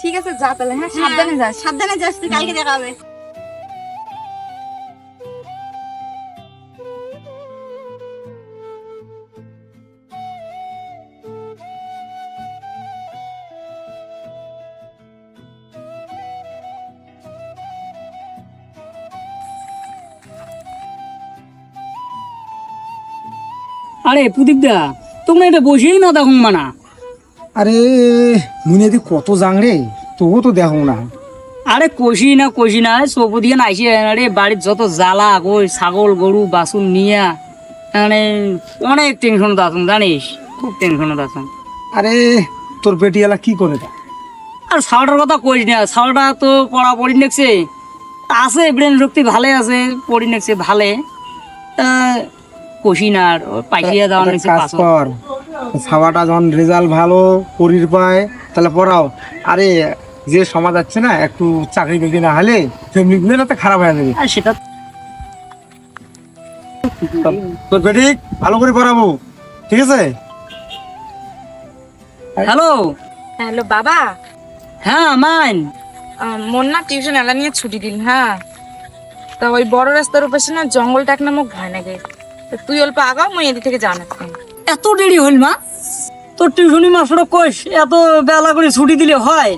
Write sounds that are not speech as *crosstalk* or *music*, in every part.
ঠিক আছে যা তাহলে হ্যাঁ? সাবধানে যাস সাবধানে যাস তুই কালকে দেখা হবে। আরে প্রদীপ দা তোমরা এটা বসেই না দেখুন মানা আরে মুনে দি কত জাং রে তবু তো দেখো না। আরে কষি না কষি না সবু দিয়ে নাইসি আরে বাড়ির যত জ্বালা ওই ছাগল গরু বাসুন নিয়া মানে অনেক টেনশন আছেন জানিস? খুব টেনশন আছেন। আরে তোর বেটিয়ালা কি করে? তা আর সাউটার কথা কইস না সাউটা তো পড়া পড়ি নেকছে আছে ব্রেন শক্তি ভালে আছে পড়ি নেকছে ভালে। কষি না আর পাইকিয়া দেওয়া নেকছে ছাওয়াটা যখন রেজাল্ট ভালো পরির পায় তাহলে পড়াও। আরে যে সমাজ যাচ্ছে না একটু চাকরি বাকরি না হলে ফ্যামিলি গুলো না তো খারাপ হয়ে যাবে। সেটা তোর বেটি ভালো করে পড়াবো ঠিক আছে? হ্যালো? হ্যালো বাবা। হ্যাঁ মাইন মোর না টিউশন এলা নিয়ে ছুটি দিল হ্যাঁ? তা ওই বড় রাস্তার উপাশে না জঙ্গলটাক নামক ভয় লাগে। তুই অল্প আগাও মই এদিক থেকে জানাস এত দেরি হইল মা? তোর টিউশনি মাস্টার কইস এত বেলা করে ছুটি দিলে হয়।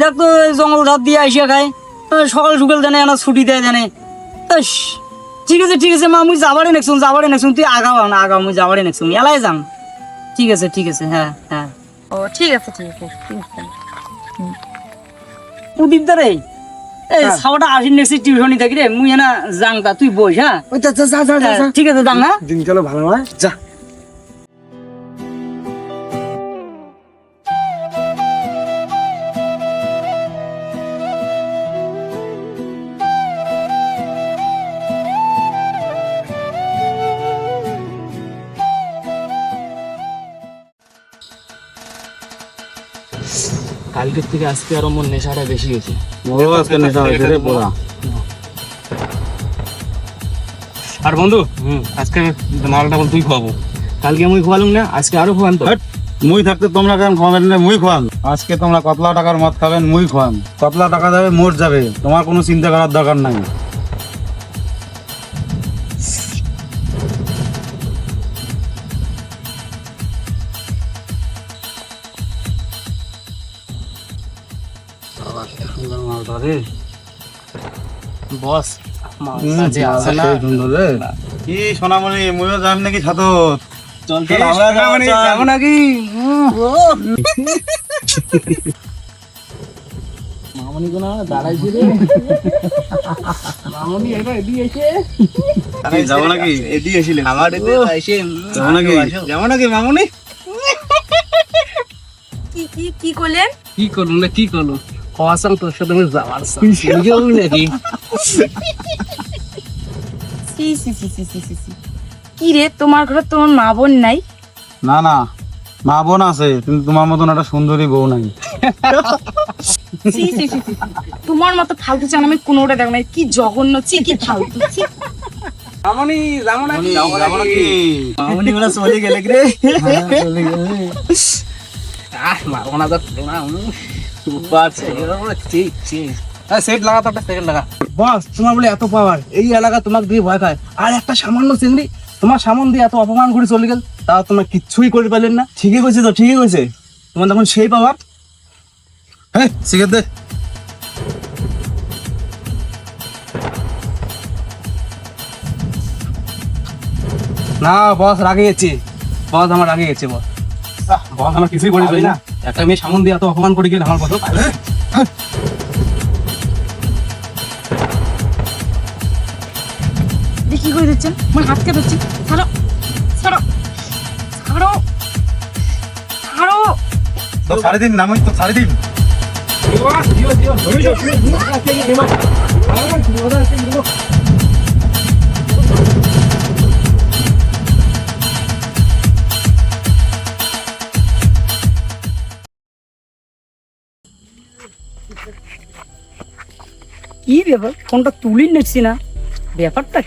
দেখ তো জঙ্গল ধার দিয়ে আইসা খায়। সকাল সকাল জানে না ছুটি দেয় জানে। ঠিক আছে ঠিক আছে মা মুই যাবারে নেকছুন যাবারে নেকছুন তুই আগাও না আগাও মুই যাবারে নেকছুন এলাই যাম। ঠিক আছে ঠিক আছে হ্যাঁ হ্যাঁ। ও ঠিক আছে ঠিক আছে ঠিক আছে। উদিত দারে এই সাওটা আসিন নেক্সট টিউশনি থাকি রে মুই না যাং তা তুই বস হ্যাঁ? ওই যা যা যা যা, যা যা। ঠিক আছে যাং হ্যাঁ? দিন গেল ভালো নয় যা। কালকের থেকে আজকে আরও মন নেশাটা বেশি হয়েছে। আজকে নেশা হয়েছে রে বোরা আর বন্ধু আজকে মালটা বল তুই খাওয়াবো কালকে আমি খোয়ালুম না আজকে আরও খোয়ান তো। মুই থাকতে তোমরা কেন খাবেন না মুই খাওয়ান আজকে তোমরা কতলা টাকার মদ খাবেন মুই খাওয়ান কতলা টাকা যাবে মোট যাবে। তোমার কোনো চিন্তা করার দরকার নাই। বস। কি সোনামণি যাম নাকি সাথত চল চল, আমরা যাব নাকি? মামনি কোন দাঁড়াইছে রে। মামনি এটা এদিকে এসে। যাব নাকি? এদিকে এসেছিলেন আমার এদিকে এসে যাব নাকি? যাব নাকি মামনি? কি কি কি করলেন? কি করল না কি করল কওয়াসাম তোর সাথে আমি যাওয়ার নিজেও নাকি? কি রে তোমার ঘরে তোমার মা বোন নাই? না না মা বোন আছে কিন্তু তোমার মতন একটা সুন্দরী বউ নাই। তোমার মতো ফালতু চান আমি কোনোটা দেখ নাই। কি জঘন্য চি কি ফালতু ছি। মামনি যাব নাকি যাব নাকি মামনি গুলো চলে গেলে রে। আহ মারবো না তো না সুপার ঠিক ঠিক সেট লাগা একটা সেকেন্ড লাগা। বস তোমার বলে এত পাওয়ার এই এলাকা তোমাকে দিয়ে ভয় খায় আর একটা সামান্য চিংড়ি তোমার সামন দিয়ে এত অপমান করে চলে গেল তাও তোমার কিচ্ছুই করে পারলেন না। ঠিকই কইছে তো ঠিকই কইছে। তোমার তখন সেই পাওয়ার হ্যাঁ সিগারেট দে। না বস রাগে গেছে। বস আমার রাগে গেছে বস। বস আমার কিছুই করে না একটা মেয়ে সামন দিয়ে এত অপমান করে গেল আমার এ কি করে দিচ্ছেন আমার হাতকে ধরছি ছাড়ো ছাড়ো ছাড়ো ছাড়ো তো সাড়ে দিন নামই তো সাড়ে দিন কি ব্যাপার, ফোনটা তুলি নিচ্ছি না। ব্যাপারটা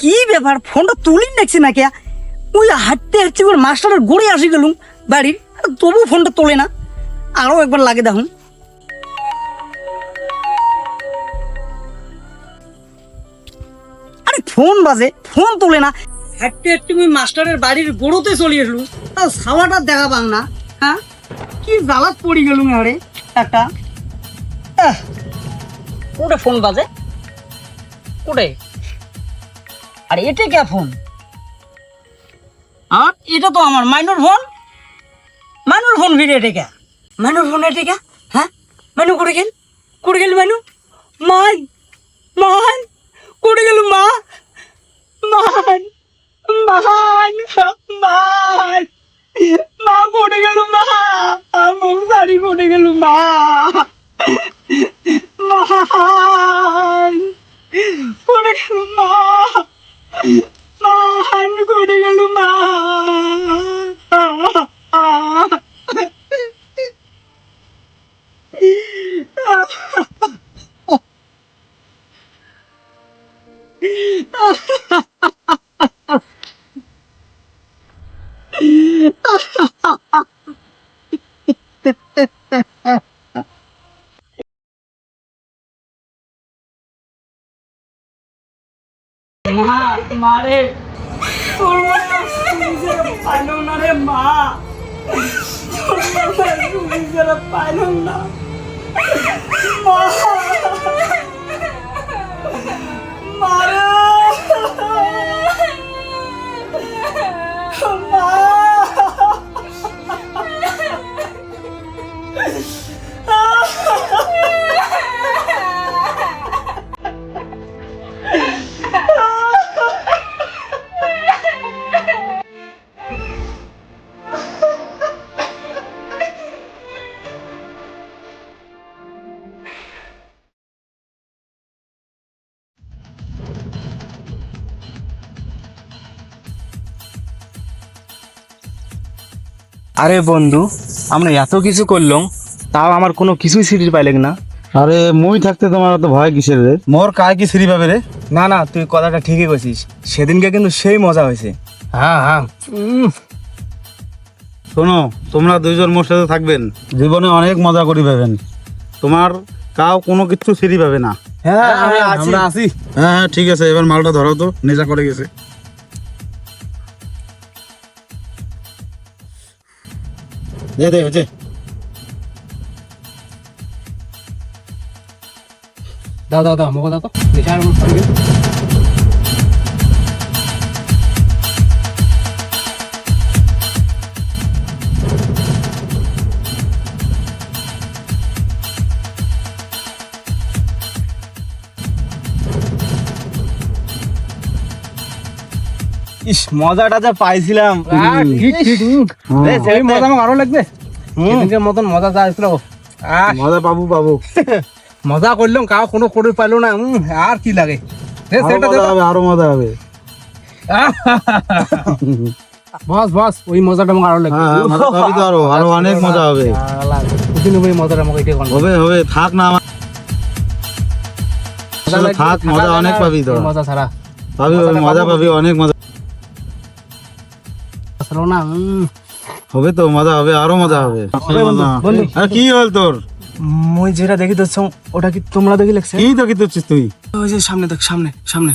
কি? ব্যাপার, ফোনটা তুলি দেখছি না কে ওই হাঁটতে হাঁটতে করে মাস্টারের গড়ে আসি গেলুম বাড়ির তবু ফোনটা তোলে না। আরও একবার লাগে দেখুন। ফোন বাজে, ফোন তোলে না। হাঁটতে হাঁটতে আমি মাস্টারের বাড়ির গড়োতে চলে এসলুম তাও সাওয়াটা দেখা পাং না হ্যাঁ? কি জ্বালাত পড়ি গেলুম আরে একটা। কোটে ফোন বাজে? কোটে আর, এটা কে ফোন? আর এটা তো আমার মাইনুর ফোন। মাইনুর ফোন ভিড়ে এটা কে? মাইনুর ফোন এটা কে? হ্যাঁ? মাইনু করে গেল? করে গেল মাইনু? মান মান করে গেল মা? মান মান মা পড়ে গেল মা মুখ সারি পড়ে গেল মা মান পড়ে গেল মা মান পড়ে গেল মা মা আরে বন্ধু আমরা এত কিছু করলাম তাও আমার কোনো কিছুই সিটির পাইলেন না। আরে মুই থাকতে তোমার অত ভয় কিসের রে? মোর কায় কি সিঁড়ি পাবে রে? না না তুই কথাটা ঠিকই কইছিস। সেদিনকে কিন্তু সেই মজা হয়েছে। হ্যাঁ হ্যাঁ। শোনো তোমরা দুইজন মোর সাথে থাকবেন। জীবনে অনেক মজা করি পাবেন তোমার কাউ কোনো কিছু সিঁড়ি পাবে না। হ্যাঁ আমরা আছি। হ্যাঁ হ্যাঁ ঠিক আছে এবার মালটা ধরো তো নেশা করে গেছে। দে দে হচ্ছে দাও দাও মোকে দেখে আর ইস মজাটা যা পাইছিলাম। ঠিক ঠিক সেই মজা আমার আরও লাগবে। সেদিনকে মতন মজা আহ। মজা পাবো পাবো। *laughs* মজা করলাম কাউ কোনো করে পাইলো না। আর কি লাগে? আরও সেটা মজা হবে আরও মজা হবে। *laughs* বস বস ওই মজাটা আমাকে আরও লাগবে। হ্যাঁ হ্যাঁ, আরও। আরও অনেক মজা হবে। ওই মজাটা আমাকে হবে হবে থাক না আমার। থাক মজা অনেক পাবি তো। মজা ছাড়া। পাবি মজা পাবি অনেক মজা আসলো হবে তো মজা হবে আরও মজা হবে। আর কি হল তোর? মই যেটা দেখি তো ওটা কি তোমরা দেখি লাগছে কি দেখি কি তুই? ওই যে সামনে দেখ সামনে সামনে।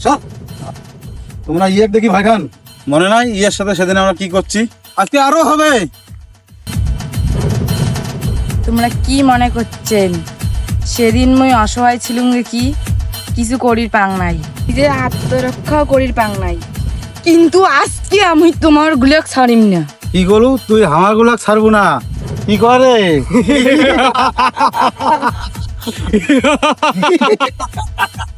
স্যার তোমরা ইয়ের দেখি ভাই খান। মনে নাই ইয়ের সাথে সেদিন আমরা কি করছি? আজকে আরও হবে। তোমরা কি মনে করছেন? সেদিন মই অসহায় ছিলুম কি? কিছু করির পাং নাই। যে আত্মরক্ষাও করির পাং নাই। কিন্তু আজকে আমি তোমার গুলাক ছাড়িম না। কি করু তুই আমার গুলাক ছাড়বো না। কি করে? *laughs*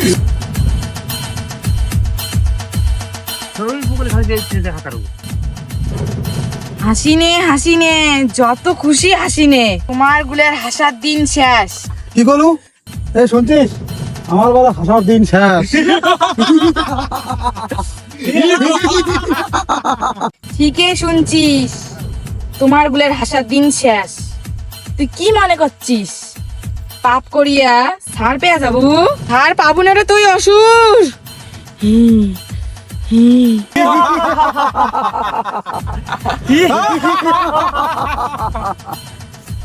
Yeah! হাসি নে হাসি নে যত খুশি হাসিনে তোমার গুলের হাসার দিন শেষ। কি করলু? এই শুনছিস? আমার বলা হাসার দিন শেষ। ঠিকই শুনছিস তোমার গুলের হাসার দিন শেষ। তুই কি মনে করছিস? পাপ করিয়া সার পেয়ে যাব? সার পাবো না রে তুই অসুর। হুম।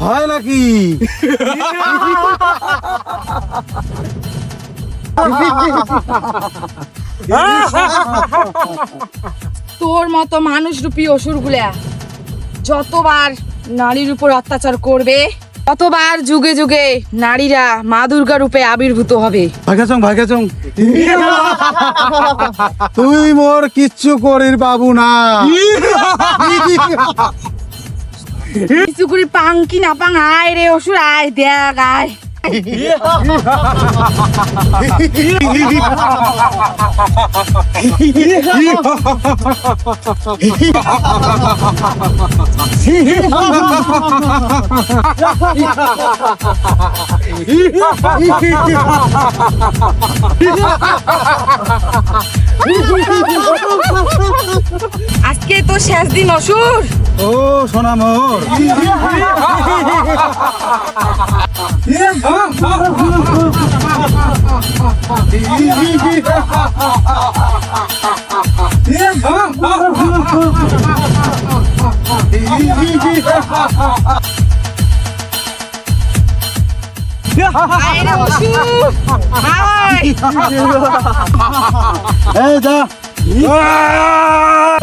হয় নাকি? তোর মতো মানুষ রূপী অসুরগুলা যতবার নারীর উপর অত্যাচার করবে ততবার যুগে যুগে নারীরা মা দুর্গা রূপে আবির্ভূত হবে। ভাগ্যাচং ভাগ্যাচং। তুই মোর কিচ্ছু করির বাবু না। কিছু করি পাং কি না পাং? আয় রে অসুর আয় দেখ আয়। আজকে তো শেষ দিন অসুর। ও *laughs* 哎，走！哎呀！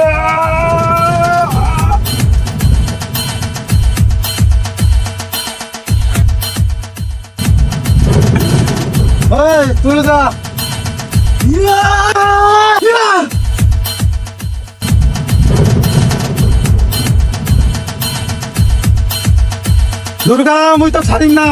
মোর আয় রে অসুর আয় এই যা এই তুই যা দুর্গা মুই তো ছাড়িম না